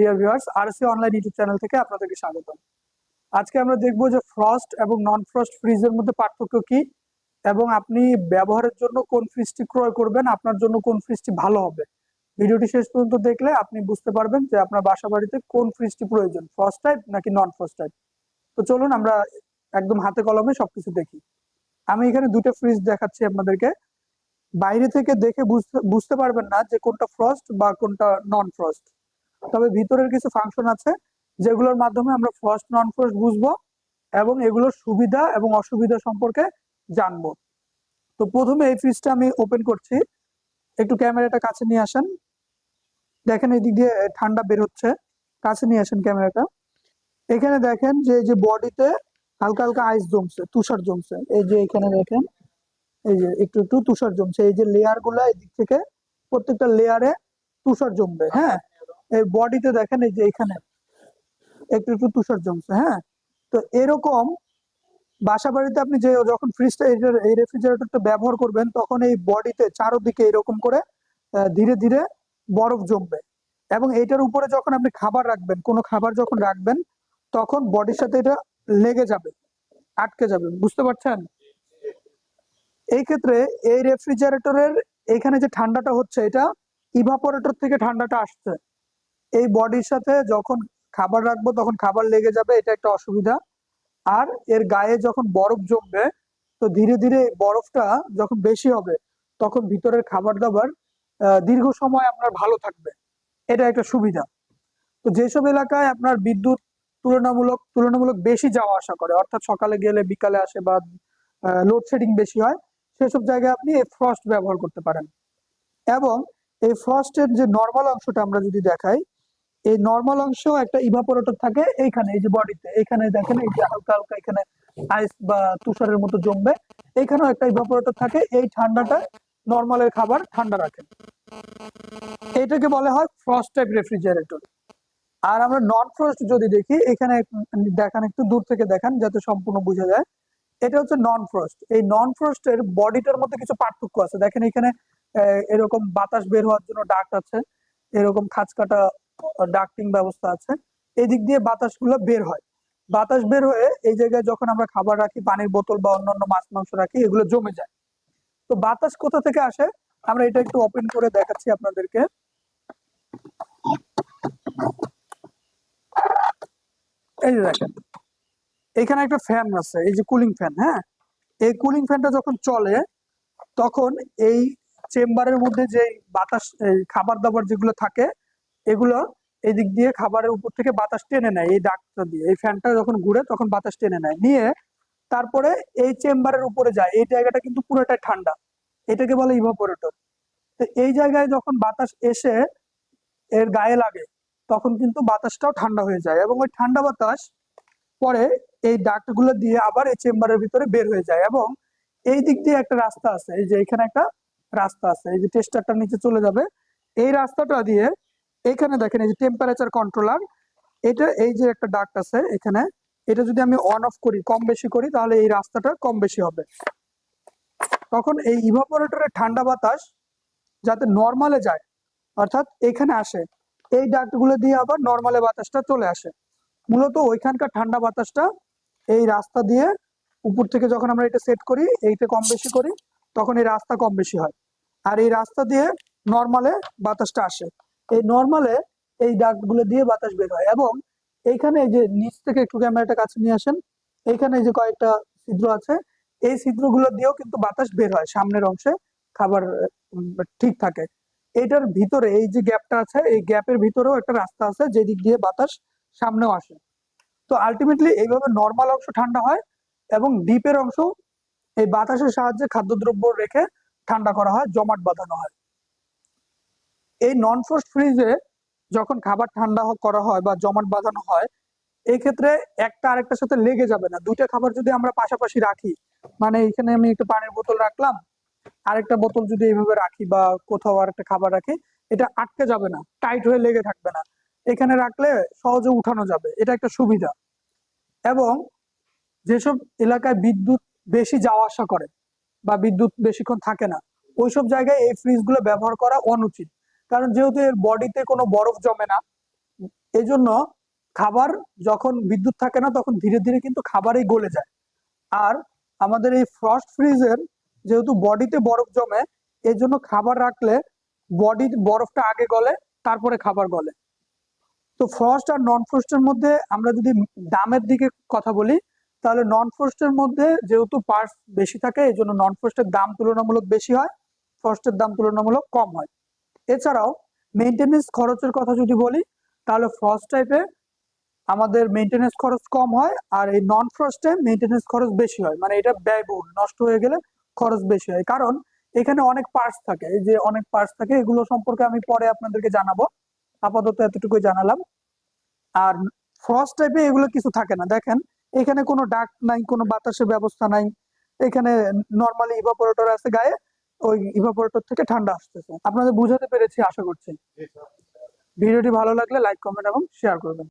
Dear viewers RC online YouTube channel থেকে আপনাদেরকে স্বাগতম। আজকে আমরা দেখব যে ফ্রস্ট এবং নন ফ্রস্ট ফ্রিজের মধ্যে পার্থক্য কি এবং আপনি ব্যবহারের জন্য কোন ফ্রিজটি ক্রয় করবেন, আপনার জন্য কোন ফ্রিজটি ভালো হবে। ভিডিওটি শেষ পর্যন্ত দেখলে আপনি বুঝতে পারবেন যে আপনার বাসা বাড়িতে কোন ফ্রিজটি প্রয়োজন ফ্রস্ট টাইপ নাকি নন ফ্রস্ট টাইপ তো চলুন আমরা একদম হাতে কলমে সবকিছু দেখি। আমি এখানে দুটো ফ্রিজ দেখাচ্ছি আপনাদেরকে। বাইরে থেকে দেখে বুঝতে বুঝতে পারবেন না যে কোনটা ফ্রস্ট বা কোনটা নন ফ্রস্ট তবে ভিতরের কিছু ফাংশন আছে, যেগুলোর মাধ্যমে আমরা ফ্রস্ট নন ফ্রস্ট বুঝব এবং এগুলোর সুবিধা এবং অসুবিধা সম্পর্কে জানব। তো প্রথমে এই ফ্রিজটা আমি ওপেন করছি। একটু ক্যামেরাটা কাছে নিয়ে আসেন। দেখেন এই দিক দিয়ে ঠান্ডা বের হচ্ছে। কাছে নিয়ে আসেন ক্যামেরাটা। এখানে দেখেন যে, এই যে বডিতে হালকা হালকা আইস জমছে, তুষার জমছে। এই যে এখানে দেখেন, এই যে একটু একটু তুষার জমছে। এই যে লেয়ারগুলা এই দিক থেকে প্রত্যেকটা লেয়ারে তুষার জমবে হ্যাঁ? এই বডিতে দেখেন এই যে এখানে একটু একটু তুষার জমছে হ্যাঁ? তো এরকম বাসা বাড়িতে আপনি যে যখন ফ্রিজটা এই রেফ্রিজারেটরটা ব্যবহার করবেন, তখন এই বডিতে চারোদিকে এরকম করে ধীরে ধীরে বরফ জমবে। এবং এটার উপরে যখন আপনি খাবার রাখবেন, কোনো খাবার যখন রাখবেন, তখন বডির সাথে এটা লেগে যাবে, আটকে যাবে। বুঝতে পারছেন? এই ক্ষেত্রে এই রেফ্রিজারেটরের এখানে যে ঠান্ডাটা হচ্ছে, এটা ইভাপোরেটর থেকে ঠান্ডাটা আসছে। এই বডির সাথে যখন খাবার রাখব, তখন খাবার লেগে যাবে, এটা একটা অসুবিধা। আর এর গায়ে যখন বরফ জমবে, তো ধীরে ধীরে এই বরফটা যখন বেশি হবে, তখন ভিতরের খাবার দাবার দীর্ঘ সময় আপনার ভালো থাকবে। এটা একটা সুবিধা। তো যেসব এলাকায় আপনার বিদ্যুৎ তুলনামূলক তুলনামূলক বেশি যাওয়া আসা করে, অর্থাৎ সকালে গেলে বিকালে আসে বা লোডশেডিং বেশি হয়, সেসব জায়গায় আপনি এই ফ্রস্ট ব্যবহার করতে পারেন। এবং এই ফ্রস্টের যে নর্মাল অংশটা আমরা যদি দেখাই এই নর্মাল অংশ একটা ইভাপোরেটর থাকে এইখানে, এই যে বডিতে এখানে দেখেন, এই যে হালকা হালকা এখানে আইস বা তুষারের মতো জমবে। এইখানেও একটা ইভাপোরেটর থাকে, এই ঠান্ডাটা নর্মালের খাবার ঠান্ডা রাখে। এটাকে বলা হয় ফ্রস্ট টাইপ রেফ্রিজারেটর আর আমরা নন ফ্রস্ট যদি দেখি, এখানে দেখান, একটু দূর থেকে দেখান, যাতে সম্পূর্ণ বোঝা যায়। এটা হচ্ছে নন ফ্রস্ট এই নন ফ্রস্ট ফ্রস্টের বডিটার মধ্যে কিছু পার্থক্য আছে। দেখেন এখানে এরকম বাতাস বের হওয়ার জন্য ডাক আছে, এরকম খাঁচকাটা ডাক্টিং ব্যবস্থা আছে। এই দিক দিয়ে বাতাসগুলো বের হয়। বাতাস বের হয়ে এই জায়গায় যখন আমরা খাবার রাখি, পানির বোতল বা অন্যান্য মাছ, মাংস রাখি, এগুলো জমে যায়। তো বাতাস কোথা থেকে আসে? আমরা এটা একটু ওপেন করে দেখাচ্ছি আপনাদেরকে। এই যে দেখেন, এখানে একটা ফ্যান আছে, এই যে কুলিং ফ্যান হ্যাঁ? এই কুলিং ফ্যানটা যখন চলে, তখন এই চেম্বারের মধ্যে যে বাতাস খাবার দাবার যেগুলো থাকে এগুলো এই দিক দিয়ে খাবারের উপর থেকে বাতাস টেনে নেয়, এই ডাকটা দিয়ে। এই ফ্যানটা যখন ঘুরে তখন বাতাস টেনে নেয়। নিয়ে তারপরে এই চেম্বারের উপরে যায়। এই জায়গাটা কিন্তু পুরোটাই ঠান্ডা। এটাকে বলে ইভাপোরেটর তো এই জায়গায় যখন বাতাস এসে এর গায়ে লাগে, তখন কিন্তু বাতাসটাও ঠান্ডা হয়ে যায় এবং ওই ঠান্ডা বাতাস পরে এই ডাক্টগুলো দিয়ে আবার এই চেম্বারের ভিতরে বের হয়ে যায় এবং এই দিক দিয়ে একটা রাস্তা আছে। এই যে এখানে একটা রাস্তা আছে। এই যে টেস্টারটা নিচে চলে যাবে। এই রাস্তাটা দিয়ে এখানে দেখেন এই যে টেম্পারেচার কন্ট্রোলার এটা এই যে একটা ডাক্ট আছে এখানে, এটা যদি আমি অন অফ করি, কম বেশি করি, তাহলে এই রাস্তাটা কম বেশি হবে। তখন এই ইভাপোরেটরের ঠান্ডা বাতাস যাতে নর্মালে যায়, অর্থাৎ এখানে আসে, এই ডাক্টগুলো দিয়ে আবার নর্মালে বাতাসটা চলে আসে। মূলত ওইখানকার ঠান্ডা বাতাসটা এই রাস্তা দিয়ে উপর থেকে যখন আমরা এটা সেট করি এইটা কম বেশি করি, তখন এই রাস্তা কম বেশি হয়। আর এই রাস্তা দিয়ে নর্মালে বাতাসটা আসে। এই নর্মালে এই ডাক্টগুলো দিয়ে বাতাস বের হয় এবং এইখানে এই যে নিচ থেকে একটু ক্যামেরাটা কাছে নিয়ে আসেন, এইখানে এই যে কয়েকটা ছিদ্র আছে, এই ছিদ্রগুলো দিয়েও কিন্তু বাতাস বের হয় সামনের অংশে, খাবার ঠিক থাকে। এটার ভিতরে এই যে গ্যাপটা আছে, এই গ্যাপের ভিতরেও একটা রাস্তা আছে যেদিক দিয়ে বাতাস সামনেও আসে। তো আলটিমেটলি এইভাবে নর্মাল অংশ ঠান্ডা হয় এবং ডিপের অংশ এই বাতাসের সাহায্যে খাদ্যদ্রব্য রেখে ঠান্ডা করা হয়, জমাট বাঁধানো হয়। এই নন ফ্রস্ট ফ্রিজে যখন খাবার ঠান্ডা করা হয় বা জমাট বাঁধানো হয় এই ক্ষেত্রে একটা আরেকটার সাথে লেগে যাবে না। দুইটা খাবার যদি আমরা পাশাপাশি রাখি মানে এখানে আমি একটু পানির বোতল রাখলাম, আরেকটা বোতল যদি এইভাবে রাখি বা কোথাও আরেকটা খাবার রাখি, এটা আটকে যাবে না টাইট হয়ে লেগে থাকবে না। এখানে রাখলে সহজে উঠানো যাবে, এটা একটা সুবিধা। এবং যেসব এলাকায় বিদ্যুৎ বেশি যাওয়া আসা করে বা বিদ্যুৎ বেশিক্ষণ থাকে না, ওইসব জায়গায় এই ফ্রিজগুলো ব্যবহার করা অনুচিত। কারণ যেহেতু এর বডিতে কোনো বরফ জমে না এই জন্য খাবার যখন বিদ্যুৎ থাকে না, তখন ধীরে ধীরে কিন্তু খাবারই গলে যায়। আর আমাদের এই ফ্রস্ট ফ্রিজের যেহেতু বডিতে বরফ জমে এই জন্য খাবার রাখলে বডির বরফটা আগে গলে, তারপরে খাবার গলে। তো ফ্রস্ট আর নন ফ্রস্টের মধ্যে আমরা যদি দামের দিকে কথা বলি, তাহলে নন ফ্রস্টের মধ্যে যেহেতু পার্টস বেশি থাকে এই জন্য নন ফ্রস্টের দাম তুলনামূলক বেশি হয় ফ্রস্টের দাম তুলনামূলক কম হয়। এছাড়াও মেনটেনেন্স খরচের কথা যদি বলি, তাহলে ফ্রস্ট টাইপে আমাদের মেনটেনেন্স খরচ কম হয় আর এই নন ফ্রস্টে মেনটেনেন্স খরচ বেশি হয়। মানে এটা ব্যয়বহুল, নষ্ট হয়ে গেলে খরচ বেশি হয়। কারণ এখানে অনেক পার্টস থাকে। এই যে অনেক পার্টস থাকে, এগুলো সম্পর্কে আমি পরে আপনাদেরকে জানাব। আপাতত এতটুকুই জানালাম। আর ফ্রস্ট টাইপে এগুলো কিছু থাকে না। দেখেন, এখানে কোনো ডাক নাই, কোনো বাতাসের ব্যবস্থা নাই। এখানে নর্মালি ইভাপোরেটর আছে গায়ে। ওই ইভাপোরেটর থেকে ঠান্ডা আসতেছে। আপনাদের বুঝাতে পেরেছি আশা করছি। ভিডিওটি ভালো লাগলে লাইক কমেন্ট এবং শেয়ার করবেন।